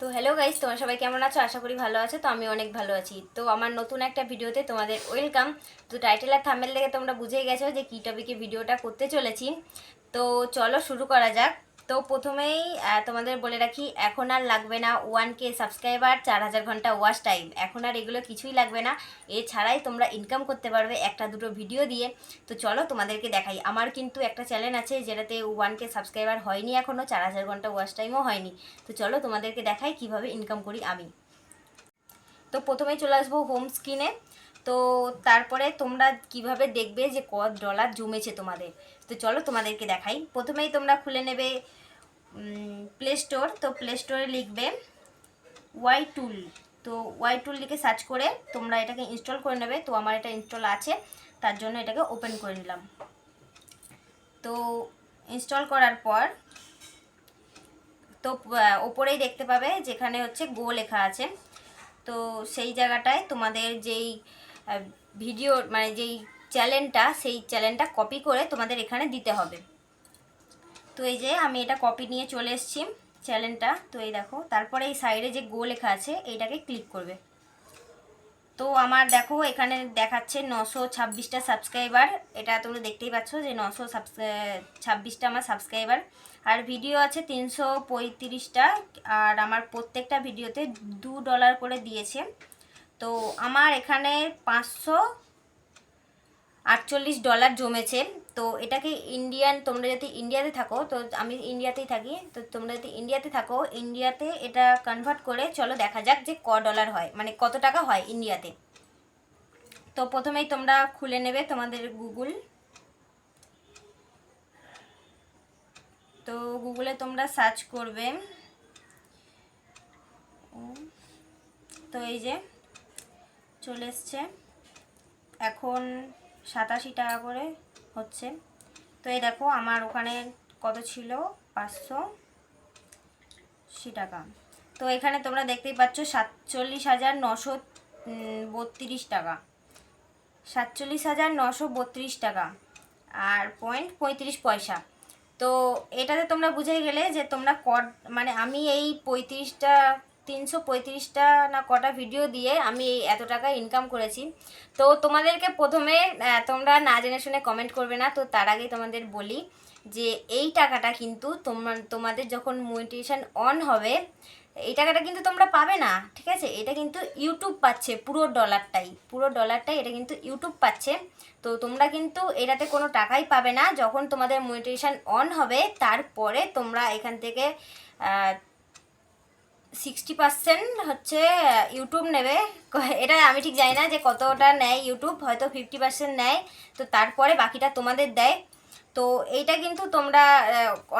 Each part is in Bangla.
তো হ্যালো গাইজ তোমার সবাই কেমন আছো? আশা করি ভালো আছো। তো আমি অনেক ভালো আছি। তো আমার নতুন একটা ভিডিওতে তোমাদের ওয়েলকাম তো টাইটেল আর থামেল দেখে তোমরা বুঝেই গেছো যে কী টপিকে ভিডিওটা করতে চলেছি। তো চলো শুরু করা যাক। তো প্রথমেই তোমাদের বলে রাখি, এখন আর লাগবে না ওয়ান কে সাবস্ক্রাইবার চার হাজার ঘণ্টা ওয়াশ টাইম এখন আর এগুলো কিছুই লাগবে না। এছাড়াই তোমরা ইনকাম করতে পারবে একটা দুটো ভিডিও দিয়ে। তো চলো তোমাদেরকে দেখাই। আমার কিন্তু একটা চ্যানেল আছে যেটাতে ওয়ান কে সাবস্ক্রাইবার হয়নি এখনও চার হাজার ঘণ্টা ওয়াশ টাইমও হয়নি। তো চলো তোমাদেরকে দেখাই কীভাবে ইনকাম করি আমি। তো প্রথমেই চলে আসব হোম স্ক্রিনে তো তারপরে তোমরা কীভাবে দেখবে যে কত ডলার জমেছে তোমাদের? তো চলো তোমাদেরকে দেখাই। প্রথমেই তোমরা খুলে নেবে প্লে স্টোর তো প্লে স্টোরে লিখবে ওয়াই টুল তো ওয়াই টুল লিখে সার্চ করে তোমরা এটাকে ইনস্টল করে নেবে। তো আমার এটা ইনস্টল আছে, তার জন্য এটাকে ওপেন করে নিলাম। তো ইনস্টল করার পর তো ওপরেই দেখতে পাবে যেখানে হচ্ছে গো লেখা আছে। তো সেই জায়গাটায় তোমাদের যেই ভিডিও মানে যেই চ্যানেলটা সেই চ্যানেলটা কপি করে তোমাদের এখানে দিতে হবে। তো এই যে আমি এটা কপি নিয়ে চলে এসেছি চ্যানেলটা তো এই দেখো, তারপরে এই সাইডে যে গো লেখা আছে, এইটাকে ক্লিক করবে। তো আমার দেখো, এখানে দেখাচ্ছে নশো ছাব্বিশটা সাবস্ক্রাইবার এটা তোমরা দেখতেই পাচ্ছ যে নশো ছাব্বিশটা আমার সাবস্ক্রাইবার আর ভিডিও আছে তিনশো পঁয়ত্রিশটা, আর আমার প্রত্যেকটা ভিডিওতে দু ডলার করে দিয়েছে। তো আমার এখানে পাঁচশো আটচল্লিশ ডলার জমেছে। তো এটাকে ইন্ডিয়ান তোমরা যদি ইন্ডিয়াতে থাকো, তো আমি ইন্ডিয়াতেই থাকি, তো তোমরা যদি ইন্ডিয়াতে থাকো ইন্ডিয়াতে এটা কনভার্ট করে চলো দেখা যাক যে ক ডলার হয় মানে কত টাকা হয় ইন্ডিয়াতে তো প্রথমেই তোমরা খুলে নেবে তোমাদের গুগল তো গুগলে তোমরা সার্চ করবে। তো এই যে চলে এসছে। এখন সাতাশি টাকা করে হচ্ছে। তো এই দেখো, আমার ওখানে কত ছিল? পাঁচশো আশি টাকা। তো এখানে তোমরা দেখতেই পাচ্ছ, সাতচল্লিশ হাজার নশো বত্রিশ টাকা। সাতচল্লিশ হাজার নশো বত্রিশ টাকা। আর পয়েন্ট পঁয়ত্রিশ পয়সা। তো এটাতে তোমরা বুঝে গেলে যে তোমরা কট মানে আমি এই পঁয়ত্রিশটা তিনশো পঁয়ত্রিশটা না কটা ভিডিও দিয়ে আমি এই এত টাকা ইনকাম করেছি। তো তোমাদেরকে প্রথমে তোমরা না জেনে শুনে কমেন্ট করবে না, তো তার আগে তোমাদের বলি যে এই টাকাটা কিন্তু তোমার, তোমাদের যখন মোটিভেশন অন হবে, এই টাকাটা কিন্তু তোমরা পাবে না, ঠিক আছে? এটা কিন্তু ইউটিউব পাচ্ছে পুরো ডলারটাই পুরো ডলারটাই এটা কিন্তু ইউটিউব পাচ্ছে। তো তোমরা কিন্তু এটাতে কোনো টাকাই পাবে না। যখন তোমাদের মোটিভেশন অন হবে, তারপরে তোমরা এখান থেকে সিক্সটি পার্সেন্ট হচ্ছে ইউটিউব নেবে। এটা আমি ঠিক জানি না যে কতটা নেয় ইউটিউব হয়তো ফিফটি পার্সেন্ট নেয়। তো তারপরে বাকিটা তোমাদের দেয়। তো এইটা কিন্তু তোমরা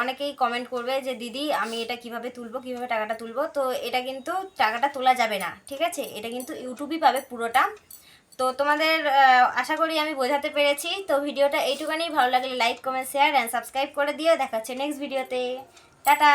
অনেকেই কমেন্ট করবে যে, দিদি, আমি এটা কীভাবে তুলবো, কীভাবে টাকাটা তুলবো? তো এটা কিন্তু টাকাটা তোলা যাবে না, ঠিক আছে? এটা কিন্তু ইউটিউবই পাবে পুরোটা। তো তোমাদের আশা করি আমি বোঝাতে পেরেছি। তো ভিডিওটা এইটুখানি। ভালো লাগলে like comment share and subscribe করে দিও। দেখা হচ্ছে নেক্সট ভিডিওতে টাটা!